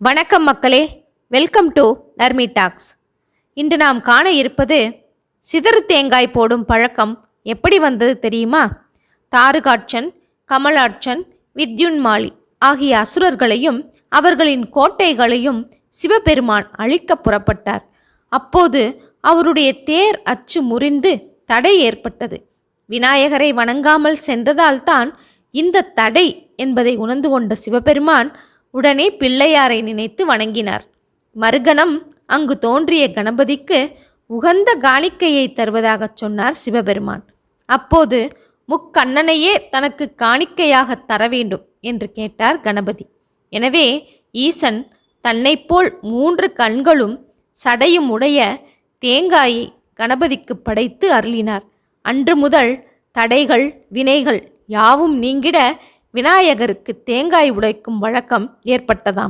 வணக்கம் மக்களே. Welcome to Narmi tax இன்று நாம் காண இருப்பது சிதறு தேங்காய் போடும் பழக்கம் எப்படி வந்தது தெரியுமா? தாருகாட்சன் கமலாட்சன் வித்யுன்மாலி ஆகிய அசுரர்களையும் அவர்களின் கோட்டைகளையும் சிவபெருமான் அழிக்க புறப்பட்டார். அப்போது அவருடைய தேர் அச்சு முறிந்து தடை ஏற்பட்டது. விநாயகரை வணங்காமல் சென்றதால்தான் இந்த தடை என்பதை உணர்ந்து கொண்ட சிவபெருமான் உடனே பிள்ளையாரை நினைத்து வணங்கினார். மறுகணம் அங்கு தோன்றிய கணபதிக்கு உகந்த காணிக்கையை தருவதாகச் சொன்னார் சிவபெருமான். அப்போது முக்கண்ணனையே தனக்கு காணிக்கையாக தர வேண்டும் என்று கேட்டார் கணபதி. எனவே ஈசன் தன்னைப்போல் மூன்று கண்களும் சடையும் உடைய தேங்காயை கணபதிக்கு படைத்து அருளினார். அன்று முதல் தடைகள் வினைகள் யாவும் நீங்கிட விநாயகருக்கு தேங்காய் உடைக்கும் வழக்கம் ஏற்பட்டதாம்.